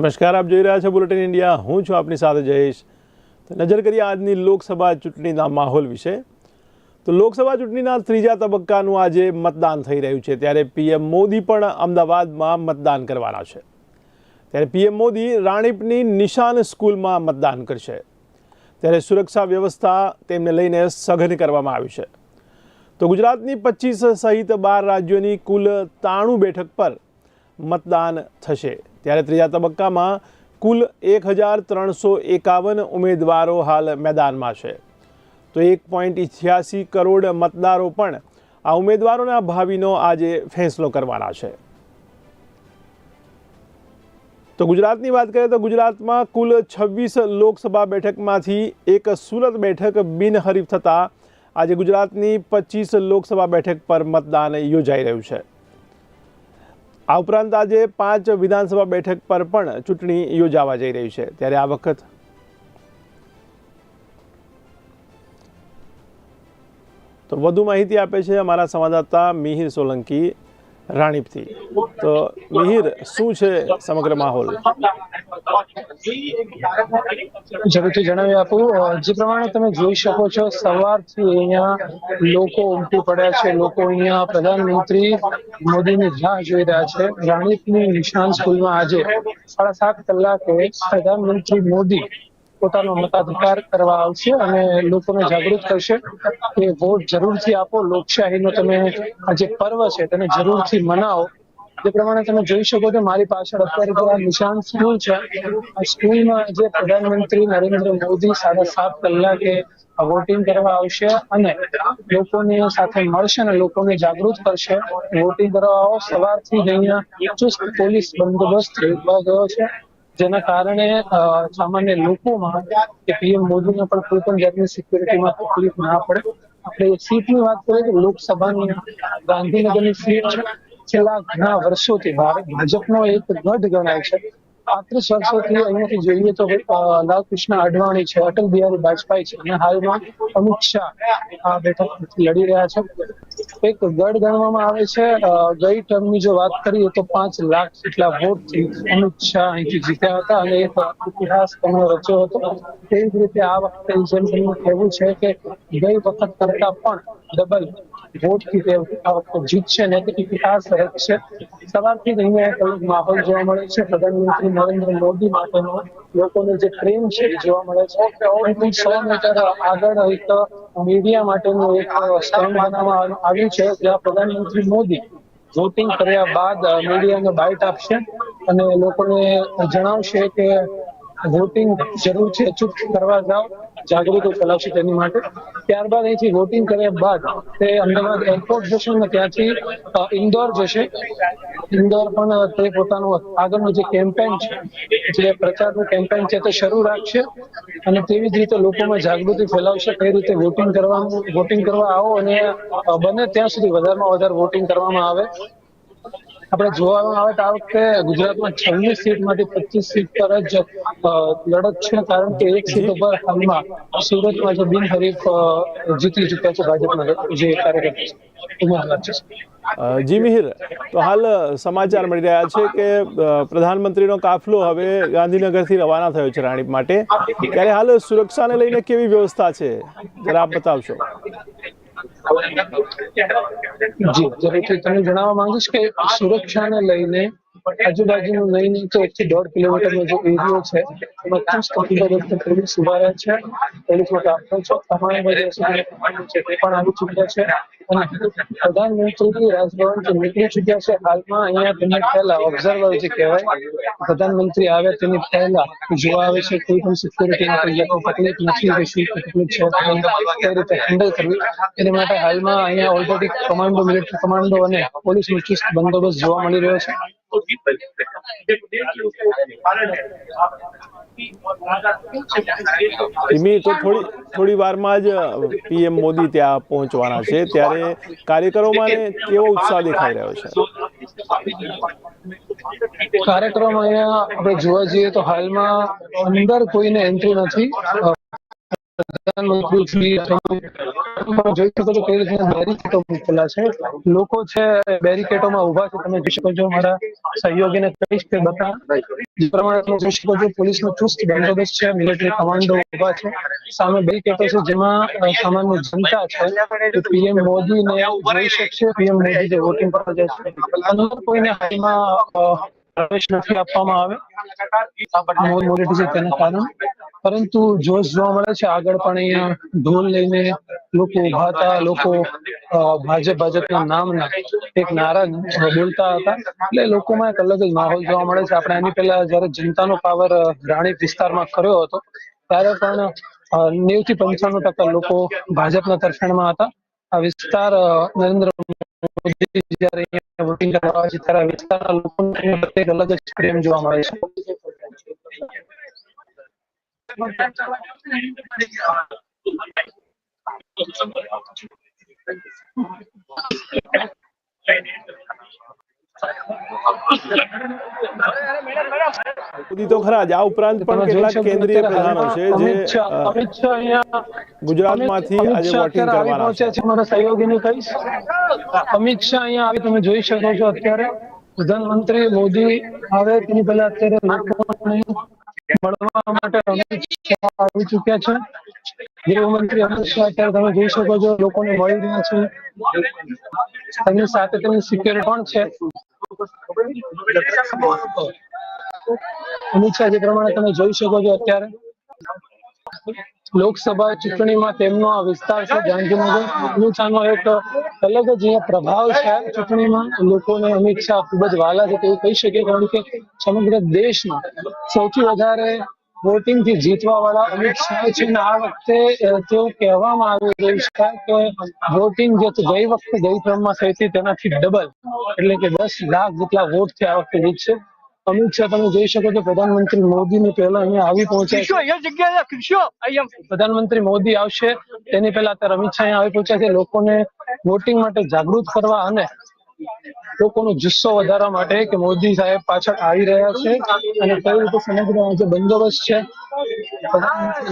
નમસ્કાર, આપ જોઈ રહ્યા છો બુલેટિન ઇન્ડિયા હું છું આપની સાથે જયેશ. નજર કરીએ આજની લોકસભા ચૂંટણીના માહોલ વિશે. તો લોકસભા ચૂંટણીના ત્રીજા તબક્કાનું આજે મતદાન થઈ રહ્યું છે. ત્યારે પીએમ મોદી પણ અમદાવાદમાં મતદાન કરવાના છે. ત્યારે પીએમ મોદી રાણીપની નિશાન સ્કૂલમાં મતદાન કરશે. ત્યારે સુરક્ષા વ્યવસ્થા તેમને લઈને સઘન કરવામાં આવી છે. તો ગુજરાતની પચીસ સહિત બાર રાજ્યોની કુલ ત્રાણું બેઠક પર મતદાન થશે. ત્યારે ત્રીજા તબક્કામાં કુલ એક હજાર ત્રણસો એકાવન ઉમેદવારો હાલ મેદાનમાં છે. તો એક પોઈન્ટ ઇઠ્યાસી કરોડ મતદારો પણ આ ઉમેદવારોના ભાવિનો આજે ફેંસલો કરવાના છે. તો ગુજરાતની વાત કરીએ તો ગુજરાતમાં કુલ છવ્વીસ લોકસભા બેઠકમાંથી એક સુરત બેઠક બિનહરીફ થતાં આજે ગુજરાતની પચીસ લોકસભા બેઠક પર મતદાન યોજાઈ રહ્યું છે. આ ઉપરાંત આજે પાંચ વિધાનસભા બેઠક પર પણ ચૂંટણી યોજાવા જઈ રહી છે. ત્યારે આ વખત તો વધુ માહિતી આપે છે અમારા સંવાદદાતા મિહિર સોલંકી. રાણીપથી. તો મિહિર, શું છે સમગ્ર માહોલ? ઝડપથી જણાવી આપું. જે પ્રમાણે તમે જોઈ શકો છો, સવારથી અહીંયા લોકો ઉમટી પડ્યા છે. લોકો અહીંયા પ્રધાનમંત્રી મોદીની રાહ જોઈ રહ્યા છે. રાણીપની નિશાન સ્કૂલમાં આજે સાડા સાત કલાકે પ્રધાનમંત્રી મોદી પોતાનો મતાધિકાર કરવા આવશે અને લોકોને જાગૃત કરશે કે વોટ જરૂરથી આપો, લોકશાહીનો તમે આ જે પર્વ છે તેને જરૂરથી મનાવો. જે પ્રમાણે તમે જોઈ શકો છો મારી પાછળ અત્યારે જે નિશાન સ્કૂલ છે, આ સ્કૂલમાં આજે પ્રધાનમંત્રી નરેન્દ્ર મોદી સાડા સાત કલાકે વોટિંગ કરવા આવશે અને લોકોની સાથે મળશે અને લોકોને જાગૃત કરશે. વોટિંગ કરવા આવો, સવારથી જ અહીંયા ચુસ્ત પોલીસ બંદોબસ્ત ગયો છે. જેના કારણે સામાન્ય લોકોમાં કે પીએમ મોદીને પણ કોઈ પણ જાતની સિક્યુરિટીમાં તકલીફ ના પડે. આપણે સીટની વાત કરીએ તો લોકસભાની ગાંધીનગરની સીટ છે. છેલ્લા ઘણા વર્ષોથી ભાજપનો એક ગઢ ગણાય છે. પાંત્રીસ વર્ષોથી અહીંયાથી જોઈએ તો લાલકૃષ્ણ અડવાણી છે, અટલ બિહારી વાજપેયી છે. અને હાલમાં અમિત શાહ આ બેઠક લડી રહ્યા છે. એક ગઢ ગણવામાં આવે છે. ગઈ ટર્મની જો વાત કરીએ તો પાંચ લાખ જેટલા વોટથી અમિત શાહ અહીંથી જીત્યા હતા અને એક ઇતિહાસ તેમણે રચ્યો હતો. તેવી જ રીતે આ વખતે જેમ કહેવું છે કે ગઈ વખત કરતા પણ ડબલ વોટથી તે આ વખતે જીતશે. ને તે ઇતિહાસ રચશે સવારથી જ અહીંયા એક અલગ માહોલ જોવા મળે છે. પ્રધાનમંત્રી નરેન્દ્ર મોદી માટેનો લોકોનો જે પ્રેમ છે એ જોવા મળે છે. સો મીટર આગળ એક મીડિયા માટેનું એક સ્ટેન્ડ બનાવવામાં આવ્યું. છે જ્યાં પ્રધાનમંત્રી મોદી વોટિંગ કર્યા બાદ મીડિયાને બાઇટ આપશે અને લોકોને જણાવશે કે વોટિંગ જરૂર છે અચૂક કરવા જાઓ, જાગૃતિ ફેલાવશે તેની માટે. ત્યારબાદ અહીંથી વોટિંગ કર્યા બાદ તે અમદાવાદ એરપોર્ટ જશે અને ત્યાંથી ઇન્દોર જશે. ઇન્દોર પણ તે પોતાનું આગળનું જે કેમ્પેન છે, જે પ્રચારનું કેમ્પેન છે તે શરૂ રાખશે અને તેવી જ રીતે લોકોમાં જાગૃતિ ફેલાવશે, કઈ રીતે વોટિંગ કરવાનું વોટિંગ કરવા આવો અને બને ત્યાં સુધી વધારેમાં વધારે વોટિંગ કરવામાં આવે. આપણે જોવામાં આવે તો આ વખતે ગુજરાતમાં છવ્વીસ સીટમાંથી પચીસ સીટ પર જ લડત છે, કારણ કે એક સીટ ઉપર હાલમાં સુરતમાં જે બિનહરીફ જીતી ચૂક્યા છે ભાજપના જે કાર્યકર્તા છે. જી મિહિર, તો હાલ સમાચાર મળી રહ્યા છે કે પ્રધાનમંત્રીનો કાફલો હવે ગાંધીનગરથી રવાના થયો છે રાણીપ માટે. ત્યારે હાલ સુરક્ષાને લઈને કેવી વ્યવસ્થા છે? જરા આપ બતાવશો. જી તમે જણાવવા માંગીશ કે સુરક્ષાને લઈને આજુબાજુનું નહીં તો એક થી દોઢ કિલોમીટરનો જે એરિયો છે. એમાં ચુસ્ત બંદોબસ્ત પોલીસ ઊભા છે. પોલીસ માટે આપો છો તમામ જે છે તે પણ આવી ચૂક્યા છે. અને પ્રધાનમંત્રી રાજભવનથી નીકળી ચૂક્યા છે, હાલમાં અહીંયા તેની પહેલા ઓબ્ઝર્વર જે કહેવાય, પ્રધાનમંત્રી આવે તેની પહેલા જોવા આવે છે, કોઈ પણ સિક્યુરિટીમાં કોઈ તકલીફ નથી રહેશે તકલીફ છે કઈ રીતે હેન્ડલ કરવી. એની માટે હાલમાં અહીંયા ઓલરેડી કમાન્ડો મિલિટરી કમાન્ડો અને પોલીસનો ચુસ્ત બંદોબસ્ત જોવા મળી રહ્યો છે. ધીમી, તો થોડી થોડી વારમાં જ પીએમ મોદી ત્યાં પહોંચવાના છે. ત્યારે કાર્યકરોમાં ને કેવો ઉત્સાહ દેખાઈ રહ્યો છે? કાર્યક્રમ અહીંયા આપણે જોવા જઈએ તો હાલમાં અંદર કોઈને એન્ટ્રી નથી. જોઈ છો લોકો છે ઊભા છે. તમે જોઈ શકો છો મારા સહયોગીને કહીશ કે બતા પ્રમાણે તમે જોઈ શકો છો પોલીસનો ચુસ્ત બંદોબસ્ત છે. મિલિટરી કમાન્ડો ઊભા છે. સામે બેરીકેટો છે જેમાં સામાન્ય જનતા છે. પીએમ મોદીને જોઈ શકશે. પીએમ મોદી જે વોટિંગ પર જાય છે અંદર કોઈને હાલમાં પ્રવેશ નથી આપવામાં આવે મોદી મોરેટી છે તેના કારણે પરંતુ જોશ જોવા મળે છે, આગળ પણ અહીંયા ઢોલ લઈને લોકો ઊભા હતા લોકો ભાજપ, ભાજપના નામના એક નારા બોલતા હતા. એટલે લોકોમાં એક અલગ જ માહોલ જોવા મળે છે. આપણે એની પહેલા જયારે જનતાનો પાવર રાણીપ વિસ્તારમાં કર્યો હતો, ત્યારે પણ નેવથી પંચાણું ટકા લોકો ભાજપના તરફેણમાં હતા. આ વિસ્તાર નરેન્દ્ર મોદી જયારે વોટિંગ કરવા ત્યારે વિસ્તારના લોકોને અલગ જ પ્રેમ જોવા મળે છે. તો ખરા જ. આ ઉપરાંત પણ કેટલાક કેન્દ્રીય પ્રધાનો છે જે અમિત શાહ અ, અમિત શાહ અહીંયા ગુજરાતમાંથી આજે વોટિંગ કરવાના છે. મારા સહયોગીને કહીશ. અમિત શાહ અહીંયા આવી તમે જોઈ શકો છો અત્યારે. પ્રધાનમંત્રી મોદી આવે તેની પહેલા અત્યારે મળવા માટે આવી ચુક્યા છે. ગૃહમંત્રી અમિત શાહ અત્યારે તમે જોઈ શકો છો, લોકોને મળી રહ્યા છે. તેમની સાથે તેમની સિક્યોરિટી પણ છે. અમિત શાહ જે પ્રમાણે તમે જોઈ શકો છો અત્યારે. લોકસભા ચૂંટણીમાં તેમનો આ વિસ્તાર છે, ગાંધીનગર. અમિત એક અલગ જ અહીંયા પ્રભાવ છે ચૂંટણીમાં. લોકોને અમિત શાહ ખૂબ જ વાલા છે, તેવું કહી શકીએ, કારણ કે સમગ્ર દેશમાં સૌથી વધારે વોટિંગથી જીતવા વાળા અમિત શાહ છે. અને આ વખતે તેવું કહેવામાં આવી રહ્યું છે કે વોટિંગ જે ગઈ વખતે ગઈ ક્રમમાં થઈ હતી, તેનાથી ડબલ. એટલે કે દસ લાખ જેટલા વોટથી આ વખતે જીતશે. અમિત શાહ તમે જોઈ શકો છો પ્રધાનમંત્રી મોદી ને પહેલા અહીંયા આવી પહોંચ્યા. પ્રધાનમંત્રી મોદી આવશે તેની પહેલા અત્યારે અમિત શાહ અહીંયા આવી પહોંચ્યા છે. લોકોને વોટિંગ માટે જાગૃત કરવા અને લોકોનો જુસ્સો વધારવા માટે કે મોદી સાહેબ પાછળ આવી રહ્યા છે અને કઈ રીતે સમગ્ર જે બંદોબસ્ત છે,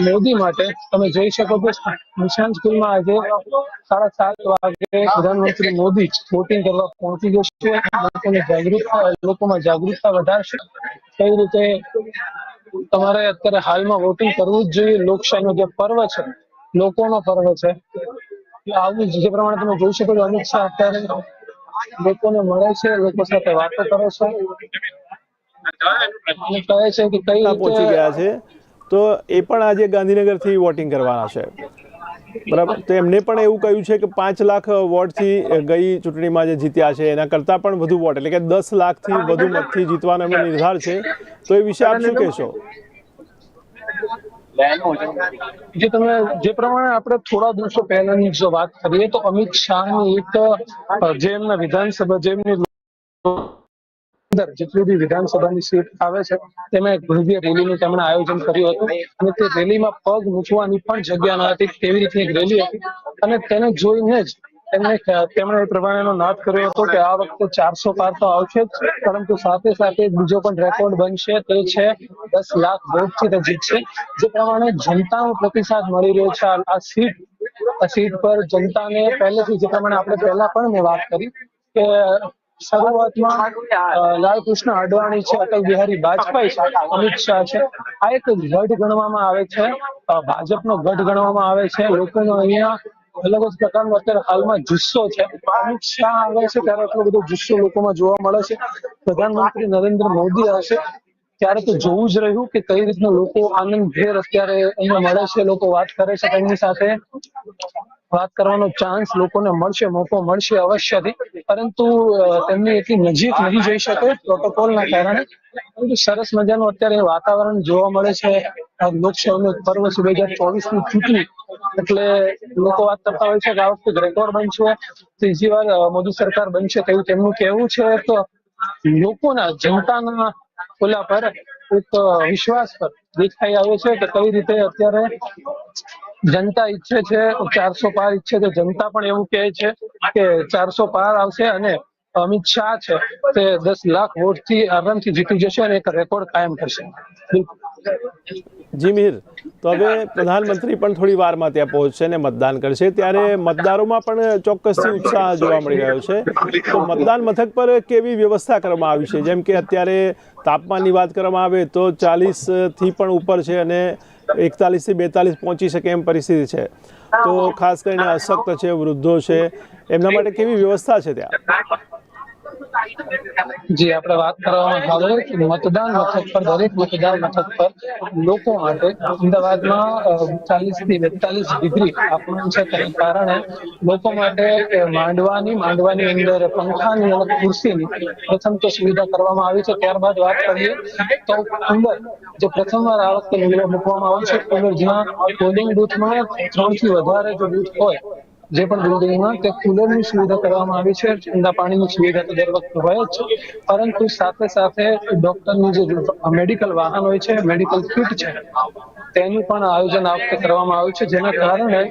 મોદી માટે તમે જોઈ શકો કે નિશાન સ્કૂલમાં આજે સાડા સાત વાગે પ્રધાનમંત્રી મોદી વોટિંગ કરવા પહોંચી જશે લોકોને જાગૃતતા, લોકોમાં જાગૃતતા વધારશે. કઈ રીતે તમારે અત્યારે હાલમાં વોટિંગ કરવું જ જોઈએ. લોકશાહીનો જે પર્વ છે, લોકોનો પર્વ છે. આવું જે પ્રમાણે તમે જોઈ શકો છો. અમિત શાહ અત્યારે લોકોને મળે છે લોકો સાથે વાતો કરે છે. અને કહે છે કે કઈ પહોંચી ગયા છે. તો એ પણ આજે ગાંધીનગરથી વોટિંગ કરવાના છે. બરાબર? તો એમને પણ એવું કહ્યું છે કે પાંચ લાખ વોટથી ગઈ ચૂંટણીમાં જે જીત્યા છે એના કરતાં પણ વધુ વોટ. એટલે કે દસ લાખથી વધુ મતથી જીતવાનો એમનો નિર્ધાર છે. તો એ વિશે આપ શું કહેશો? જે તમે જે પ્રમાણે આપણે થોડા દિવસો પહેલાની જો વાત કરીએ તો અમિત શાહની એક જે એમના વિધાનસભા, જે એમની અંદર જેટલી બી વિધાનસભાની સીટ આવે છે, તેમાં એક ભવ્ય રેલીનું તેમણે આયોજન કર્યું હતું. અને તે રેલીમાં પગ મૂકવાની પણ જગ્યા ન હતી, તેવી રીતની એક રેલી હતી. અને તેને જોઈને જ તેમણે તેમણે પ્રમાણેનો નાદ કર્યો હતો કે આ વખતે ચારસો પાર તો આવશે જ, પરંતુ સાથે સાથે બીજો પણ રેકોર્ડ બનશે, તે છે દસ લાખ વોટથી તે જીતશે જે પ્રમાણે જનતાનો પ્રતિસાદ મળી રહ્યો છે. આ સીટ સીટ પર જનતાને પહેલેથી જે પ્રમાણે આપણે પહેલા પણ મેં વાત કરી કે શરૂઆતમાં લાલકૃષ્ણ અડવાણી છે, અટલ બિહારી વાજપેયી છે, અમિત શાહ છે. આ એક ગઢ ગણવામાં આવે છે. ભાજપનો ગઢ ગણવામાં આવે છે. લોકોનો અહીંયા અલગ જ પ્રકારનો અત્યારે હાલમાં જુસ્સો છે. અમિત શાહ આવે છે ત્યારે એટલો બધો જુસ્સો લોકોમાં જોવા મળે છે. પ્રધાનમંત્રી નરેન્દ્ર મોદી આવશે ત્યારે તો જોવું જ રહ્યું કે કઈ રીતના લોકો આનંદભેર અત્યારે અહીંયા મળે છે, લોકો વાત કરે છે તેમની સાથે. વાત કરવાનો ચાન્સ લોકોને મળશે, મોકો મળશે અવશ્યથી. પરંતુ તેમની એટલી નજીક નહીં જઈ શકે પ્રોટોકોલના કારણે. પરંતુ સરસ મજાનું અત્યારે વાતાવરણ જોવા મળે છે. લોકસભાનું પર્વ છે, બે હજાર ચોવીસની ચૂંટણી. એટલે લોકો વાત કરતા હોય છે કે આ વખતે રેકોર્ડ બનશે. ત્રીજી વાર મોદી સરકાર બનશે તેવું તેમનું કહેવું છે. તો લોકોના, જનતાના ઓલા પર એક વિશ્વાસ પર દેખાઈ આવે છે કે કઈ રીતે અત્યારે જનતા ઈચ્છે છે, ચારસો પાર ઈચ્છે છે, જનતા પણ એવું કહે છે કે ચારસો પાર આવશે અને અમિત શાહ છે તે દસ લાખ વોટથી આરામથી જીતી જશે અને એક રેકોર્ડ કાયમ કરશે. જી મિહિર, તો હવે પ્રધાનમંત્રી પણ થોડી વારમાં ત્યાં પહોંચશે અને મતદાન કરશે. ત્યારે મતદારોમાં પણ ચોક્કસથી ઉત્સાહ જોવા મળી રહ્યો છે. તો મતદાન મથક પર કેવી વ્યવસ્થા કરવામાં આવી છે? જેમ કે અત્યારે તાપમાનની વાત કરવામાં આવે તો ચાલીસથી પણ ઉપર છે અને એકતાલીસથી બેતાલીસ પહોંચી શકે એમ પરિસ્થિતિ છે. તો ખાસ કરીને અશક્ત છે વૃદ્ધો છે એમના માટે કેવી વ્યવસ્થા છે ત્યાં? જે આપણે વાત કરવામાં આવે મતદાન મથક પર, દરેક મતદાન મથક પર લોકો માટે અમદાવાદમાં ચાલીસથી બેતાલીસ ડિગ્રી તાપમાન છે, તેના કારણે લોકો માટે માંડવાની માંડવાની અંદર પંખાની અને ખુરશીની પ્રથમ તો સુવિધા કરવામાં આવી છે. ત્યારબાદ વાત કરીએ તો કુલર જે પ્રથમવાર આ વખતે મૂકવામાં આવ્યો છે. કુલર જ્યાં પોલિંગ બુથમાં ત્રણથી વધારે જો બુથ હોય જે પણ બિલ્ડિંગમાં તે કુલરની સુવિધા કરવામાં આવી છે, ઠંડા પાણીની સુવિધા તો દર વખતે હોય જ છે પરંતુ સાથે સાથે ડોક્ટરનું જે મેડિકલ વાહન હોય છે, મેડિકલ કિટ છે, તેનું પણ આયોજન આ વખતે કરવામાં આવ્યું છે, જેના કારણે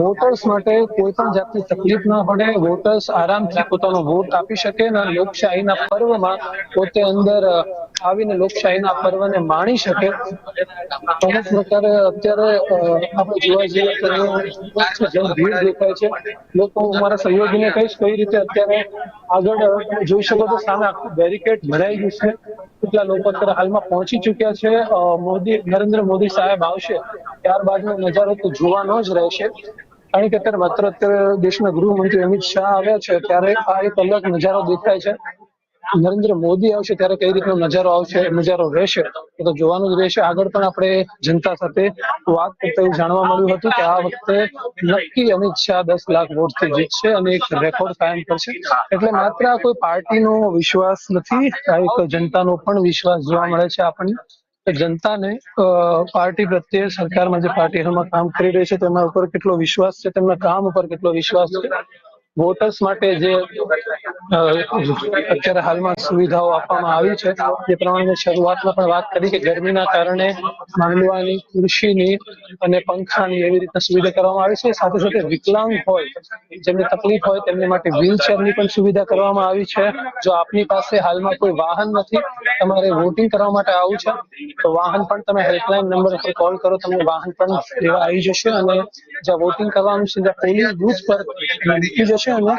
વોટર્સ માટે કોઈ પણ જાતની તકલીફ ના પડે વોટર્સ આરામથી પોતાનો વોટ આપી શકે અને લોકશાહીના પર્વમાં પોતે અંદર આવીને લોકશાહીના પર્વને માણી શકે. અમુક પ્રકારે અત્યારે આપણે જોવા જઈએ તો જેમ ભીડ દેખાય છે. લોકો મારા સહયોગીને કહીશ કઈ રીતે અત્યારે આગળ જોઈ શકો તો સામે આખું બેરિકેડ ભરાઈ ગયું છે. કેટલા લોકો અત્યારે હાલમાં પહોંચી ચુક્યા છે. મોદી, નરેન્દ્ર મોદી સાહેબ આવશે, ત્યારબાદનો નજારો તો જોવાનો જ રહેશે. કારણ કે અત્યારે માત્ર અત્યારે દેશના ગૃહમંત્રી અમિત શાહ આવ્યા છે, ત્યારે આ એક અલગ નજારો દેખાય છે. નરેન્દ્ર મોદી આવશે ત્યારે કઈ રીતનો નજારો આવશે, નજારો રહેશે, એ તો જોવાનું જ રહેશે. આગળ પણ આપણે જનતા સાથે વાત કરતા એવું જાણવા મળ્યું હતું કે આ વખતે નક્કી અમિત શાહ દસ લાખ વોટથી જીતશે અને એક રેકોર્ડ કાયમ કરશે. એટલે માત્ર કોઈ પાર્ટીનો વિશ્વાસ નથી, આ એક જનતાનો પણ વિશ્વાસ જોવા મળે છે આપણને. જનતાને પાર્ટી પ્રત્યે સરકારમાં જે પાર્ટી હાલમાં કામ કરી રહી છે તેમના ઉપર કેટલો વિશ્વાસ છે, તેમના કામ ઉપર કેટલો વિશ્વાસ છે. વોટર્સ માટે જે અત્યારે હાલમાં સુવિધાઓ આપવામાં આવી છે. જે પ્રમાણે શરૂઆતમાં પણ વાત કરી કે ગરમીના કારણે માંડવાની ખુરશીની અને પંખાની એવી રીતના સુવિધા કરવામાં આવી છે. સાથે સાથે વિકલાંગ હોય, જેમને તકલીફ હોય તેમને માટે વ્હીલચેરની પણ સુવિધા કરવામાં આવી છે. જો આપની પાસે હાલમાં કોઈ વાહન નથી, તમારે વોટિંગ કરવા માટે આવું છે, તો વાહન પણ તમે હેલ્પલાઇન નંબર પર કોલ કરો, તમને વાહન પણ લેવા આવી જશે અને જ્યાં વોટિંગ કરવાનું છે, ત્યાં પોલીસ બુથ પર મૂકી જશે અને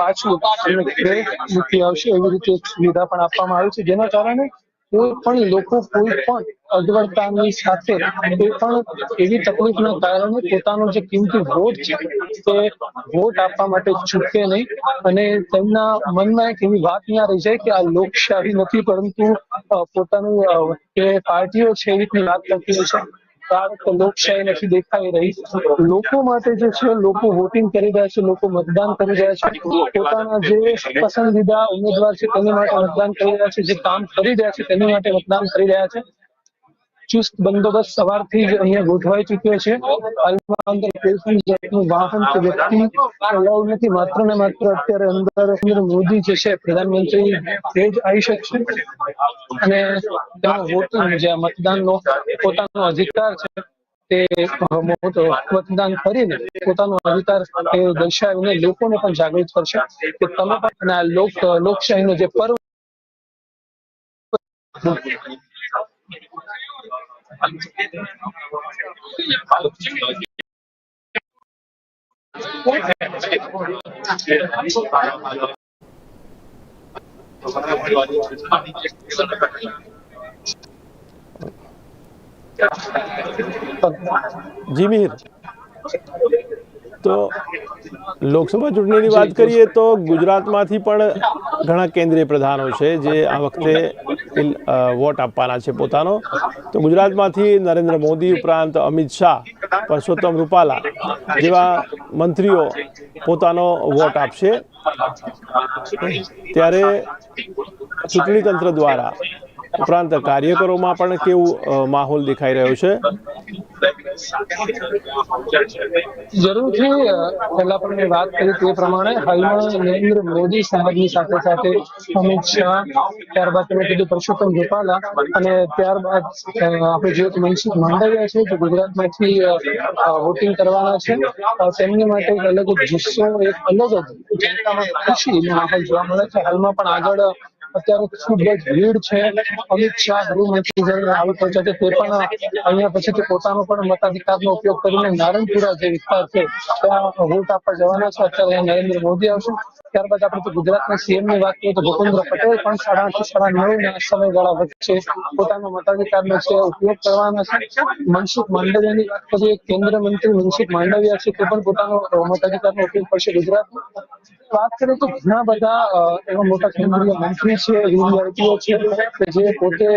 પાછું ઘરે મૂકી આવશે એવી રીતે સુવિધા પણ આપવામાં આવી છે. જેના કારણે કોઈ પણ લોકો કોઈ પણ અગવડતાની સાથે કોઈ પણ એવી તકલીફના કારણે પોતાનો જે કિંમતી વોટ છે તે વોટ આપવા માટે છૂટકે નહીં. અને તેમના મનમાં એક એવી વાત ના રહી જાય કે આ લોકશાહી નથી, પરંતુ પોતાનું જે પાર્ટીઓ છે એ રીતની વાત કરતી હોય છે. તો આ વખતે લોકશાહી નથી દેખાઈ રહી? લોકો માટે જે છે, લોકો વોટિંગ કરી રહ્યા છે, લોકો મતદાન કરી રહ્યા છે. પોતાના જે પસંદીદા ઉમેદવાર છે, તેની માટે મતદાન કરી રહ્યા છે, જે કામ કરી રહ્યા છે, તેની માટે મતદાન કરી રહ્યા છે. ચુસ્ત બંદોબસ્ત સવારથી જ અહીંયા ગોઠવાઈ ચુક્યો છે. અંદર કોઈપણ જાતનું વાહન કે વ્યક્તિ અલાઉડ નથી, માત્ર ને માત્ર અત્યારે અંદર નરેન્દ્ર મોદી જે છે, પ્રધાનમંત્રી, તે જ આવી શકશે. અને તેનો વોટિંગ જે મતદાનનો પોતાનો અધિકાર છે, તે મતદાન કરીને પોતાનો અધિકાર એ દર્શાવીને લોકોને પણ જાગૃત કરશે. કે તમે પણ આ લોક, લોકશાહીનો જે પર્વ જી મિહિર. તો લોકસભા ચૂંટણીની વાત કરીએ તો ગુજરાતમાંથી પણ ઘણા કેન્દ્રીય પ્રધાનો છે જે આ વખતે વોટ આપવાના છે પોતાનો. તો ગુજરાતમાંથી નરેન્દ્ર મોદી ઉપરાંત અમિત શાહ, પરસોત્તમ રૂપાલા જેવા મંત્રીઓ પોતાનો વોટ આપશે. ત્યારે ચૂંટણી તંત્ર દ્વારા ઉપરાંત કાર્યકરોમાં પણ કેવું માહોલ દેખાઈ રહ્યો છે? જરૂરથી પહેલા પણ મેં વાત કરી તે પ્રમાણે હાલમાં નરેન્દ્ર મોદી સાહેબની સાથે સાથે અમિત શાહ, ત્યારબાદ તમે કીધું પરસોત્તમ રૂપાલા અને ત્યારબાદ આપણે જોઈએ તો મનસુખ માંડવિયા છે, જે ગુજરાતમાંથી વોટિંગ કરવાના છે તેમની માટે એક અલગ જ જુસ્સો, એક અલગ જ જનતામાં ખુશી જોવા મળે છે. હાલમાં પણ આગળ અત્યારે ખૂબ જ ભીડ છે? અમિત શાહ ગૃહમંત્રી જઈને આવી પહોંચ્યા છે તે પણ અહીંયા પછીથી પોતાનો પણ મતાધિકારનો ઉપયોગ કરીને નારણપુરા જે વિસ્તાર છે, ત્યાં વોટ આપવા જવાના છે. અત્યારે નરેન્દ્ર મોદી આવશે. ત્યારબાદ આપણે ગુજરાતના સીએમની વાત કરીએ તો ભૂપેન્દ્ર પટેલ પણ સાડા થી સાડા નવ ના સમયગાળા વચ્ચે પોતાના મતાધિકારનો છે ઉપયોગ કરવાના છે. મનસુખ માંડવિયાની વાત કરીએ કેન્દ્ર મંત્રી મનસુખ માંડવિયા છે, તે પણ પોતાનો મતાધિકારનો ઉપયોગ કરશે ગુજરાતમાં. વાત કરીએ તો ઘણા બધા એવા મોટા કેન્દ્રીય મંત્રી છે વીઆઈપીઓ છે, કે જે પોતે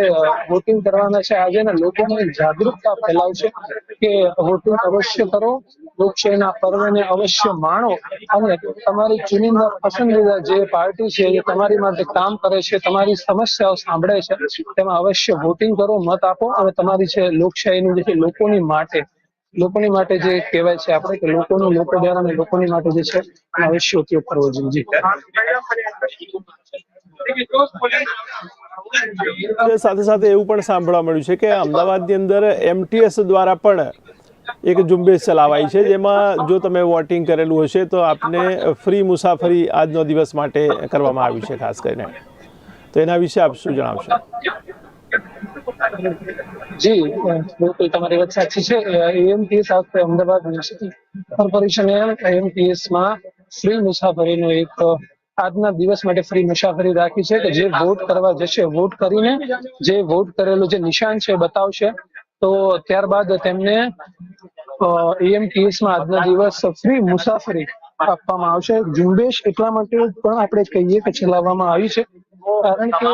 વોટિંગ કરવાના છે. આજે ને લોકોને જાગૃતતા ફેલાવશે કે વોટિંગ અવશ્ય કરો, લોકશાહીના પર્વને અવશ્ય માણો અને તમારી ચુનિંદા પસંદીદા જે પાર્ટી છે એ તમારી માટે કામ કરે છે, તમારી સમસ્યાઓ સાંભળે છે, તેમાં અવશ્ય વોટિંગ કરો, મત આપો અને તમારી છે લોકશાહીની જે છે, લોકોની માટે લોકોની માટે જે કહેવાય છે આપણે કે લોકોનું લોકો દ્વારા અને લોકોની માટે જે છે અવશ્ય ઉપયોગ કરવો જોઈએ. સાથે સાથે એવું પણ સાંભળવા મળ્યું છે કે અમદાવાદની અંદર એમટીએસ દ્વારા પણ એક ઝુંબેશ ચલાવાઈ છે, જેમાં જો તમે વોટિંગ કરેલું હશે તો આપને ફ્રી મુસાફરી આજનો દિવસ માટે કરવામાં આવી છે, ખાસ કરીને. તો એના વિશે આપ શું જણાવશો? જી બિલકુલ તમારી વાત સાચી છે. એએમપીએસ આ વખતે અમદાવાદ મ્યુનિસિપલ કોર્પોરેશને એએમટીએસમાં ફ્રી મુસાફરીનો એક આજના દિવસ માટે ફ્રી મુસાફરી રાખી છે કે જે વોટ કરવા જશે વોટ કરીને જે વોટ કરેલું જે નિશાન છે બતાવશે. તો ત્યારબાદ તેમને એએમટીએસમાં આજના દિવસ ફ્રી મુસાફરી આપવામાં આવશે. ઝુંબેશ એટલા માટે પણ આપણે કહીએ કે ચલાવવામાં આવી છે, કારણ કે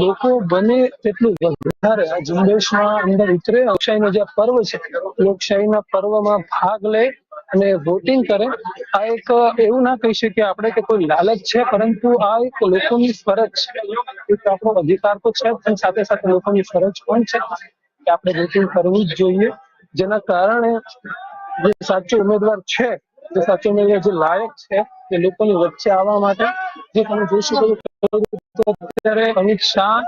લોકો બને તેટલું વધારે આ ઝુંબેશમાં અંદર ઉતરે. લોકશાહીનો જે પર્વ છે, લોકશાહીના પર્વમાં ભાગ લે અને વોટિંગ કરે. આ એક એવું ના કહી શકીએ આપણે કે કોઈ લાલચ છે, પરંતુ આ એક લોકોની ફરજ છે. એક આપણો અધિકાર તો છે, પણ સાથે સાથે લોકોની ફરજ પણ છે. કે આપણે રેટિંગ કરવું જ જોઈએ. જેના કારણે જે સાચો ઉમેદવાર છે, જે સાચો ઉમેદવાર જે લાયક છે જે લોકોની વચ્ચે આવવા માટે જે તમે જોઈ અત્યારે અમિત શાહ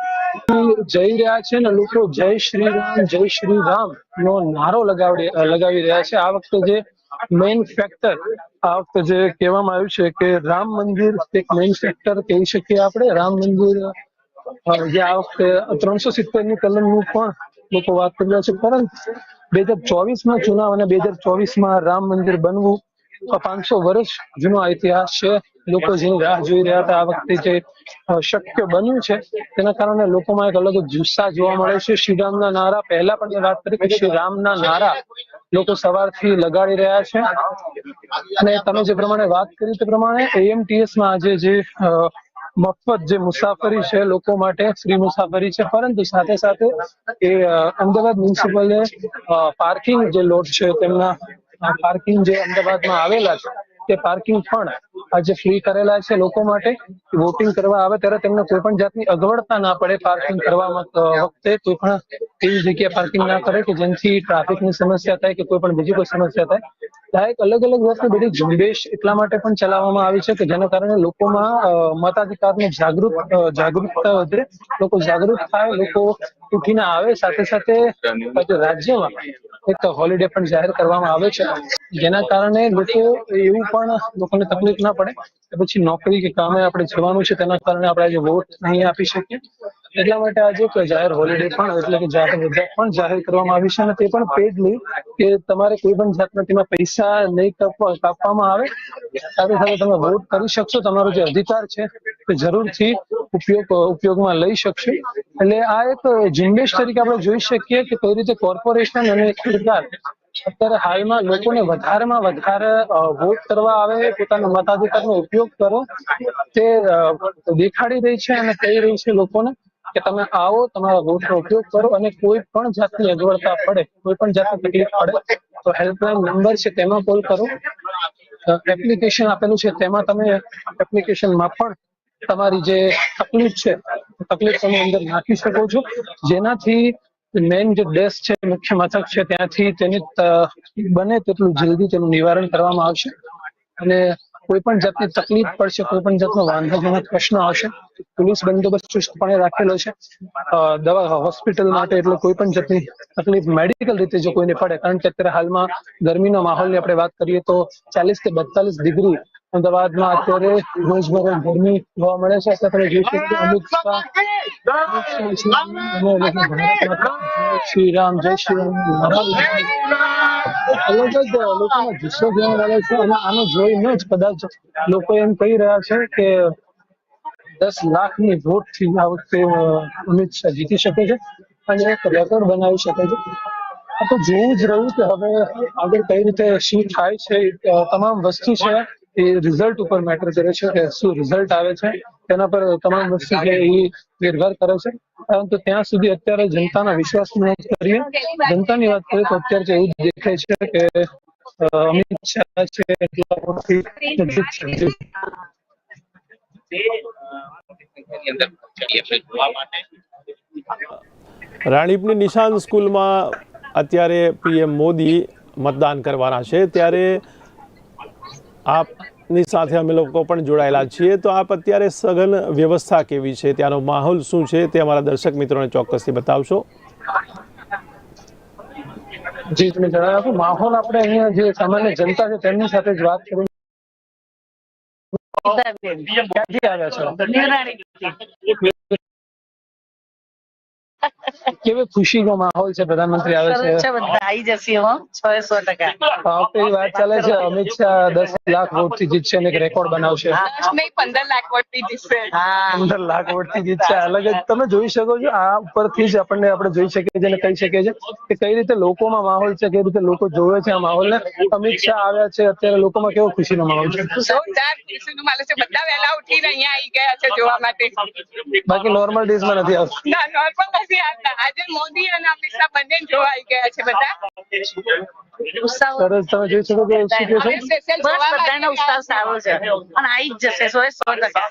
જઈ રહ્યા છે ને લોકો જય શ્રી રામ, જય શ્રી રામ નો નારો લગાવી લગાવી રહ્યા છે. આ વખતે જે મેઇન ફેક્ટર આ વખતે જે કહેવામાં આવ્યું છે કે રામ મંદિર એક મેઇન ફેક્ટર કહી શકીએ આપણે. રામ મંદિર જે આ વખતે ત્રણસો સિત્તેરની કલમનું પણ લોકો વાત કરી રહ્યા છે, પરંતુ બે હજાર ચોવીસમાં ચુનાવ અને બે હજાર ચોવીસમાં રામ મંદિર બનવું પાંચસો વર્ષ જૂનો ઇતિહાસ છે. લોકો જેની રાહ જોઈ રહ્યા હતા, આ વખતે જે શક્ય બન્યું છે, તેના કારણે લોકોમાં એક અલગ જુસ્સા જોવા મળે છે. શ્રીરામના નારા, પહેલા પણ વાત કરી કે શ્રીરામના નારા લોકો સવારથી લગાડી રહ્યા છે. અને તમે જે પ્રમાણે વાત કરી તે પ્રમાણે એએમટીએસમાં આજે જે મફત જે મુસાફરી છે લોકો માટે ફ્રી મુસાફરી છે. પરંતુ સાથે સાથે એ અમદાવાદ મ્યુનિસિપલે પાર્કિંગ જે લોટ છે તેમના પાર્કિંગ જે અમદાવાદમાં આવેલા છે, તે પાર્કિંગ પણ આજે ફ્રી કરેલા છે લોકો માટે. વોટિંગ કરવા આવે ત્યારે તેમને કોઈ પણ જાતની અગવડતા ના પડે પાર્કિંગ કરવામાં વખતે. કોઈ પણ એવી જગ્યાએ પાર્કિંગ ના કરે કે જેનાથી ટ્રાફિકની સમસ્યા થાય કે કોઈ પણ બીજી કોઈ સમસ્યા થાય. ત્યાં એક અલગ અલગ વસ્તુ બધી ઝુંબેશ એટલા માટે પણ ચલાવવામાં આવી છે કે જેના કારણે લોકોમાં મતાધિકારની જાગૃત જાગૃતતા વધે. લોકો જાગૃત થાય, લોકો ઉઠીને આવે, સાથે સાથે રાજ્યમાં એક હોલિડે પણ જાહેર કરવામાં આવે છે. જેના કારણે લોકો એવું પણ, લોકોને તકલીફ ના પડે કે પછી નોકરી કે કામે આપણે જવાનું છે, તેના કારણે આપણે આજે વોટ નહીં આપી શકીએ. એટલા માટે આજે એક જાહેર હોલિડે પણ, એટલે કે જાહેર રજા પણ જાહેર કરવામાં આવી છે અને તે પણ પેડ લીવ કે તમારે કોઈ પણ જાતના તેમાં પૈસા નહીં કાપવા કાપવામાં આવે, સાથે સાથે તમે વોટ કરી શકશો. તમારો જે અધિકાર છે તે જરૂરથી ઉપયોગ ઉપયોગમાં લઈ શકશો. એટલે આ એક ઝુંબેશ તરીકે આપણે જોઈ શકીએ કે કઈ રીતે કોર્પોરેશન અને સરકાર અત્યારે હાલમાં લોકોને વધારેમાં વધારે વોટ કરવા આવે, પોતાના મતાધિકારનો ઉપયોગ કરો, તે દેખાડી રહી છે અને કહી રહી છે લોકોને. કે તમે આવો, તમારા રૂટનો ઉપયોગ કરો અને કોઈ પણ જાતની અગવડતા પડે, કોઈ પણ જાતની તકલીફ પડે, તો હેલ્પલાઇન નંબર છે તેમાં કોલ કરો. એપ્લિકેશન આપેલું છે તેમાં તમે એપ્લિકેશનમાં પણ તમારી જે તકલીફ છે તકલીફ તમે અંદર નાખી શકો છો. જેનાથી મેઇન જે ડેસ્ક છે, મુખ્ય મથક છે, ત્યાંથી તેની બને તેટલું જલ્દી તેનું નિવારણ કરવામાં આવશે. અને કોઈ પણ જાતની તકલીફ પડશે કોઈ પણ જાતનો વાંધાજનક પ્રશ્ન આવશે, પોલીસ બંદોબસ્ત ચુસ્તપણે રાખેલો છે. દવા હોસ્પિટલ માટે એટલે કોઈ પણ જાતની તકલીફ મેડિકલ રીતે જો કોઈને પડે, કારણ કે અત્યારે હાલમાં ગરમીનો માહોલની આપણે વાત કરીએ તો ચાલીસ કે બેતાલીસ ડિગ્રી અમદાવાદમાં અત્યારે રોજબરોજ ગરમી જોવા મળે છે. અત્યારે જોઈ શકીએ જય શ્રી રામ જય શ્રી રામ અલગ જ લોકોમાં જુસ્સો જોવા મળે છે અને આને જોઈને જ કદાચ લોકો એમ કહી રહ્યા છે કે દસ લાખની વોટથી આ વખતે અમિત શાહ જીતી શકે છે અને એક રેકોર્ડ બનાવી શકે છે. આ તો જોવું જ રહ્યું કે હવે આગળ કઈ રીતે શું થાય છે. તમામ વસ્તુ છે. એ રિઝલ્ટ ઉપર મેટર કરે છે કે શું રિઝલ્ટ આવે છે, તેના પર તમામ વસ્તુ છે એ નિર્ભર કરે છે. પરંતુ ત્યાં સુધી અત્યારે જનતાના વિશ્વાસની વાત કરીએ. જનતાની વાત કરીએ તો અત્યારે એવું દેખાય છે કે અમિત શાહ છે. રાણીપની નિશાન સ્કૂલમાં અત્યારે પીએમ મોદી મતદાન કરવાના છે. ત્યારે આપની સાથે અમે લોકો પણ જોડાયેલા છીએ. તો આપ અત્યારે સઘન વ્યવસ્થા કેવી છે? ત્યાંનો માહોલ શું છે? તે અમારા દર્શક મિત્રોને ચોક્કસથી બતાવશો. જી તમે જણાવ્યું કે માહોલ આપણે અહીંયા જે સામાન્ય જનતા છે તેમની સાથે જ વાત કરી. આવ્યા છો? કેવી ખુશીનો માહોલ છે પ્રધાનમંત્રી આવે છે. બધા આવી જશે હો સો સો ટકા વાત ચાલે છે અમિત શાહ દસ લાખ વોટથી જીતશે અને એક રેકોર્ડ બનાવશે. નહીં પંદર લાખ વોટથી જીતશે. હા. પંદર લાખ વોટથી જીતશે અલગ જ તમે જોઈ શકો છો આ ઉપરથી જ આપણને આપણે જોઈ શકીએ છીએ અને કહી શકીએ છીએ કે કઈ રીતે લોકોમાં માહોલ છે કઈ રીતે લોકો જોવે છે આ માહોલને. અમિત શાહ આવ્યા છે અત્યારે લોકોમાં કેવો ખુશીનો માહોલ છે? જોરદાર ખુશીનું માલે છે બધા વહેલા ઉઠીને અહીંયા આવી ગયા છે જોવા માટે. બાકી નોર્મલ ડેઝમાં નથી આવતું. ના નોર્મલ નથી આવતા. આજે મોદી અને અમિત શાહ બંને જોવાઈ ગયા છે બધા. સરસ તમે જોઈ શકો છો શું કહો છો હવે સ્પેશિયલ બસ જોવા બધાનો ઉત્સાહ સારો છે. અને આવી જ જશે સો સો ટકા.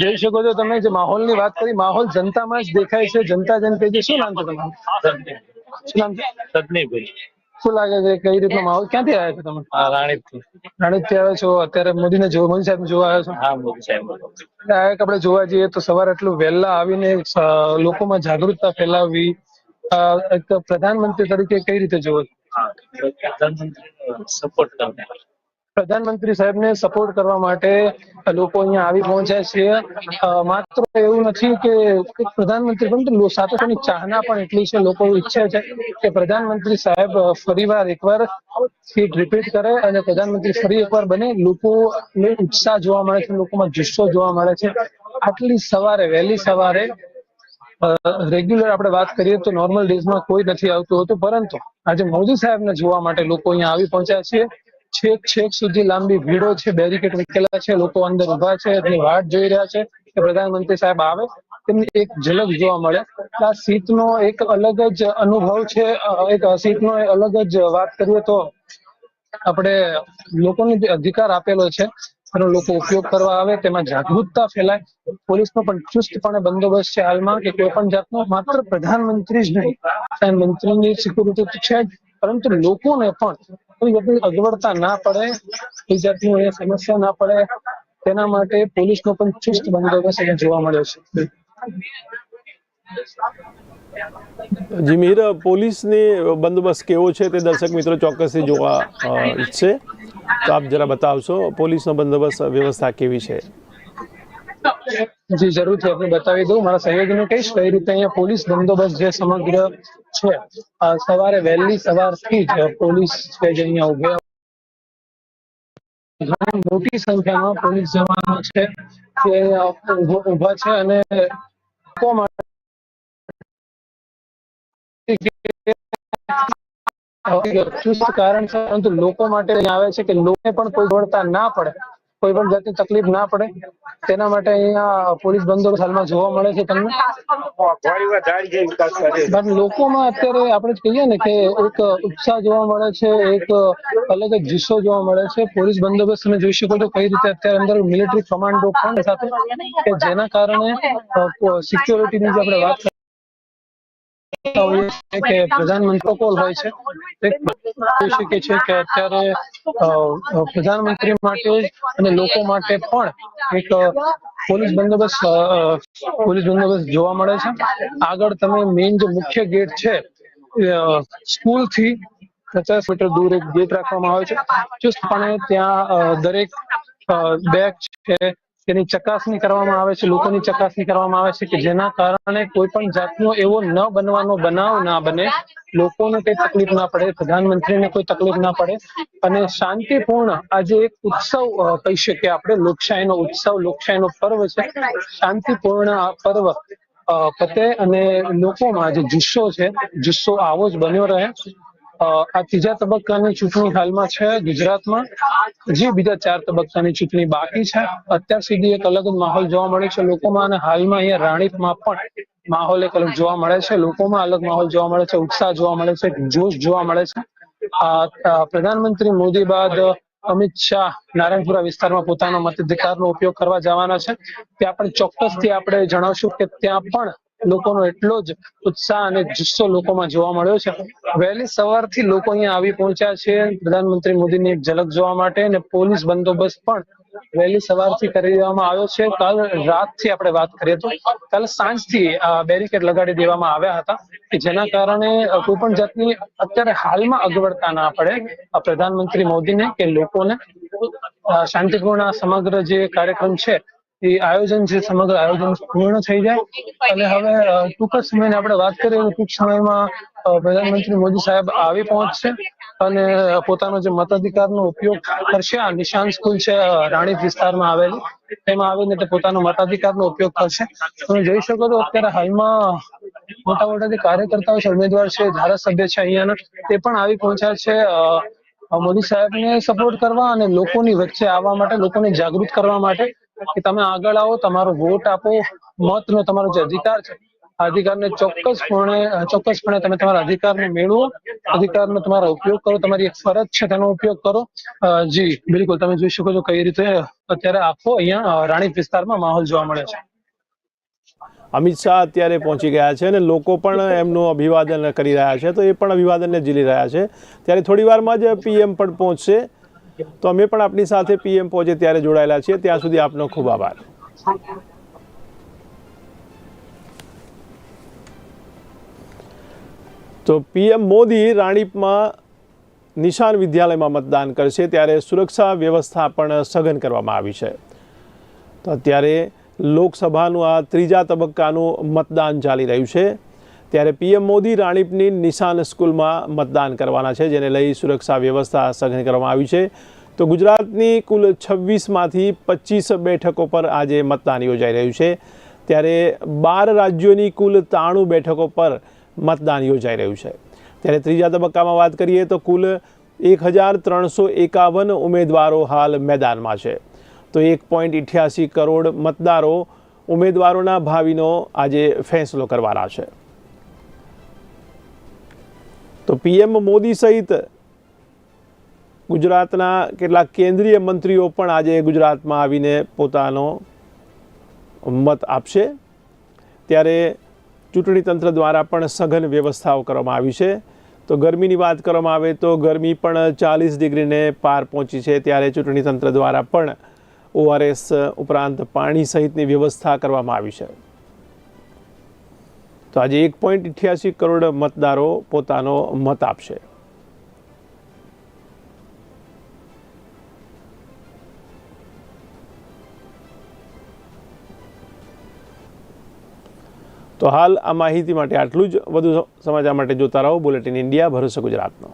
જોઈ શકો છો તમે જે માહોલની વાત કરી માહોલ જનતામાં જ દેખાય છે. જનતા જન કહે શું નામ છે તમારું? શું નામ છે? સદનીભાઈ શું લાગે છે? કઈ રીતનો માહોલ? ક્યાંથી આવ્યા છો તમે? આ રાણીપથી. રાણીપથી આવ્યા છો? અત્યારે મોદીને જો મોદી સાહેબ જોવા આવ્યા છો? હા મોદી સાહેબ. એક આપણે જોવા જઈએ તો સવારે એટલું વહેલા આવીને લોકોમાં જાગૃતતા ફેલાવવી એક પ્રધાનમંત્રી તરીકે કઈ રીતે જોવો છો? સપોર્ટ કરને પ્રધાનમંત્રી સાહેબને સપોર્ટ કરવા માટે લોકો અહીંયા આવી પહોંચ્યા છે. માત્ર એવું નથી કે પ્રધાનમંત્રી, પરંતુ લો- સાથે ચાહના પણ એટલી છે, લોકો ઈચ્છે છે કે પ્રધાનમંત્રી સાહેબ ફરી ફરીવાર એકવાર સીટ રિપીટ કરે અને પ્રધાનમંત્રી ફરી એકવાર બને. લોકોને ઉત્સાહ જોવા મળે છે, લોકોમાં જુસ્સો જોવા મળે છે. આટલી સવારે, વહેલી સવારે રેગ્યુલર આપણે વાત કરીએ તો નોર્મલ ડેઝમાં કોઈ નથી આવતું હતું. પરંતુ આજે મોદી સાહેબને જોવા માટે લોકો અહીંયા આવી પહોંચ્યા છે. છેક છેક સુધી લાંબી ભીડો છે બેરિકેડ મૂકેલા છે, લોકો અંદર ઊભા છે, એમની વાટ જોઈ રહ્યા છે કે પ્રધાનમંત્રી સાહેબ આવે. તેમની એક ઝલક જોવા મળે. આ સીટનો એક અલગ જ અનુભવ છે, એક સીટનો અલગ જ વાત કરીએ તો આપણે લોકોને જે અધિકાર આપેલો છે, એનો લોકો ઉપયોગ કરવા આવે, તેમાં જાગૃતતા ફેલાય. પોલીસનો પણ ચુસ્તપણે બંદોબસ્ત છે હાલમાં કે કોઈ પણ જાતનો, માત્ર પ્રધાનમંત્રી જ નહીં, પ્રધાનમંત્રીની સિક્યુરિટી છે જ, પરંતુ લોકોને પણ કોઈ અગવડતા ના પડે, કોઈ જાતની સમસ્યા ના પડે, તેના માટે પોલીસનો પણ ચુસ્ત બંદોબસ્ત જોવા મળ્યો છે. જીમીર પોલીસની બંદોબસ્ત કેવો છે તે દર્શક મિત્રો ચોક્કસથી જોવા ઈચ્છે. તો આપ જરા બતાવશો, પોલીસનો બંદોબસ્ત વ્યવસ્થા કેવી છે? જી, જરૂરથી આપણે બતાવી દઉં. મારા સહયોગીને કહીશ કઈ રીતે અહીંયા પોલીસ બંદોબસ્ત જે સમગ્ર છે સવારે વહેલી સવારથી જ પોલીસ છે જે અહીંયા ઉભ્યા મોટી સંખ્યામાં પોલીસ જવાનો છે તે ઊભા છે અને લોકો માટે ચુસ્ત કારણ છે, પરંતુ લોકો માટે આવે છે કે લોકોને પણ કોઈ દોડતા ના પડે. કોઈ પણ જાતની તકલીફ ના પડે. તેના માટે અહીંયા પોલીસ બંદોબસ્ત હાલમાં જોવા મળે છે તમને. લોકોમાં અત્યારે આપણે જ કહીએ ને કે એક ઉત્સાહ જોવા મળે છે, એક અલગ જ જુસ્સો જોવા મળે છે. પોલીસ બંદોબસ્ત તમે જોઈ શકો છો કઈ રીતે અત્યારે અંદર મિલિટરી કમાન્ડો પણ સાથે, કે જેના કારણે સિક્યોરિટીની જે આપણે વાત પ્રધાનમંત્રી કોલ હોય છે. કે અત્યારે પ્રધાનમંત્રી માટે અને લોકો માટે પણ એક પોલીસ બંદોબસ્ત પોલીસ બંદોબસ્ત જોવા મળે છે. આગળ તમે મેઇન જે મુખ્ય ગેટ છે સ્કૂલથી પચાસ મીટર દૂર એક ગેટ રાખવામાં આવે છે. ચુસ્તપણે ત્યાં દરેક બેગ છે તેની ચકાસણી કરવામાં આવે છે, લોકોની ચકાસણી કરવામાં આવે છે કે જેના કારણે કોઈ પણ જાતનો એવો ન બનવાનો બનાવ ના બને, લોકોને કઈ તકલીફ ના પડે, પ્રધાનમંત્રીને કોઈ તકલીફ ના પડે અને શાંતિપૂર્ણ આજે એક ઉત્સવ કહી શકીએ આપણે, લોકશાહીનો ઉત્સવ, લોકશાહીનો પર્વ છે. શાંતિપૂર્ણ આ પર્વ પતે અને લોકોમાં જે જુસ્સો છે, જુસ્સો આવો જ બન્યો રહે. આ ત્રીજા તબક્કાની ચૂંટણી હાલમાં છે ગુજરાતમાં. જે બીજા ચાર તબક્કાની ચૂંટણી બાકી છે, અત્યાર સુધી એક અલગ જ માહોલ જોવા મળે છે લોકોમાં અને હાલમાં અહીંયા રાણીપમાં પણ માહોલ એક અલગ જોવા મળે છે. લોકોમાં અલગ માહોલ જોવા મળે છે, ઉત્સાહ જોવા મળે છે જોશ જોવા મળે છે. પ્રધાનમંત્રી મોદી બાદ અમિત શાહ નારાયણપુરા વિસ્તારમાં પોતાનો મતાધિકારનો ઉપયોગ કરવા જવાના છે. ત્યાં પણ ચોક્કસથી આપણે જણાવશું કે ત્યાં પણ લોકોનો એટલો જ ઉત્સાહ અને જુસ્સો લોકોમાં જોવા મળ્યો છે. વહેલી સવારથી લોકો અહીંયા આવી પહોંચ્યા છે. પ્રધાનમંત્રી મોદીની એક ઝલક જોવા માટે અને પોલીસ બંદોબસ્ત પણ વહેલી સવારથી કરી દેવામાં આવ્યો છે. કાલ રાતથી આપણે વાત કરીએ તો કાલ સાંજથી બેરિકેડ લગાડી દેવામાં આવ્યા હતા કે જેના કારણે કોઈ પણ જાતની અત્યારે હાલમાં અગવડતા ના પડે. પ્રધાનમંત્રી મોદીને કે લોકોને. શાંતિપૂર્ણ સમગ્ર જે કાર્યક્રમ છે એ આયોજન છે, સમગ્ર આયોજન પૂર્ણ થઈ જાય. અને હવે ટૂંક જ સમયની આપણે વાત કરીએ તો ટૂંક સમયમાં પ્રધાનમંત્રી મોદી સાહેબ આવી પહોંચશે અને પોતાનો જે મતાધિકારનો ઉપયોગ કરશે, આ નિશાન સ્કૂલ છે રાણીપ વિસ્તારમાં આવેલી. તેમાં આવીને તે પોતાનો મતાધિકારનો ઉપયોગ કરશે. તમે જોઈ શકો છો, અત્યારે હાલમાં મોટા મોટા જે કાર્યકર્તાઓ છે, ઉમેદવાર છે, ધારાસભ્ય છે અહીંયાના, તે પણ આવી પહોંચ્યા છે. મોદી સાહેબને સપોર્ટ કરવા અને લોકોની વચ્ચે આવવા માટે, લોકોને જાગૃત કરવા માટે કે તમે આગળ આવો, તમારો વોટ આપો. મતનો તમારો જે અધિકાર છે, આ અધિકારને ચોક્કસપણે ચોક્કસપણે તમે તમારા અધિકારને મેળવો. અધિકારનો તમારો ઉપયોગ કરો. તમારી એક ફરજ છે, તેનો ઉપયોગ કરો. જી, બિલકુલ. તમે જોઈ શકો છો કઈ રીતે અત્યારે આખો અહીંયા રાણી વિસ્તારમાં માહોલ જોવા મળે છે. અમિત શાહ અત્યારે પહોંચી ગયા છે અને લોકો પણ એમનું અભિવાદન કરી રહ્યા છે. તો એ પણ અભિવાદનને ઝીલી રહ્યા છે. ત્યારે થોડી વારમાં જ પીએમ પણ પહોંચશે. તો અમે પણ આપની સાથે પીએમ પહોંચે ત્યારે જોડાયેલા છીએ. ત્યાં સુધી આપનો ખૂબ આભાર. તો પીએમ મોદી રાણીપમાં નિશાન વિદ્યાલયમાં મતદાન કરશે ત્યારે સુરક્ષા વ્યવસ્થા પણ સઘન કરવામાં આવી છે. તો અત્યારે લોકસભાનું આ ત્રીજા તબક્કાનું મતદાન ચાલી રહ્યું છે. ત્યારે પીએમ મોદી રાણીપની નિશાન સ્કૂલમાં મતદાન કરવાના છે, જેને લઈ સુરક્ષા વ્યવસ્થા સઘન કરવામાં આવી છે. તો ગુજરાતની કુલ છવ્વીસમાંથી પચીસ બેઠકો પર આજે મતદાન યોજાઈ રહ્યું છે. ત્યારે બાર રાજ્યોની કુલ ત્રાણું બેઠકો પર મતદાન યોજાઈ રહ્યું છે. ત્યારે ત્રીજા તબક્કામાં વાત કરીએ તો કુલ એક હજાર ત્રણસો એકાવન ઉમેદવારો હાલ મેદાનમાં છે. તો એક પોઈન્ટ ઇઠ્યાસી કરોડ મતદારો ઉમેદવારોના ભાવિનો આજે ફેંસલો કરવાના છે. તો પીએમ મોદી સહિત ગુજરાતના કેટલાક કેન્દ્રીય મંત્રીઓ પણ આજે ગુજરાતમાં આવીને પોતાનો મત આપશે. ત્યારે ચૂંટણી તંત્ર દ્વારા પણ સઘન વ્યવસ્થાઓ કરવામાં આવી છે. તો ગરમીની વાત કરવામાં આવે તો ગરમી પણ ચાલીસ ડિગ્રીને પાર પહોંચી છે. ત્યારે ચૂંટણી તંત્ર દ્વારા પણ ઓઆરએસ ઉપરાંત પાણી સહિતની વ્યવસ્થા કરવામાં આવી છે. તો આજે એક પોઈન્ટ ઇઠ્યાસી કરોડ મતદારો પોતાનો મત આપશે. તો હાલ આ માહિતી માટે આટલું જ. વધુ સમાચાર માટે જોતા રહો. બુલેટિન ઇન્ડિયા ભરોસે ગુજરાતનો.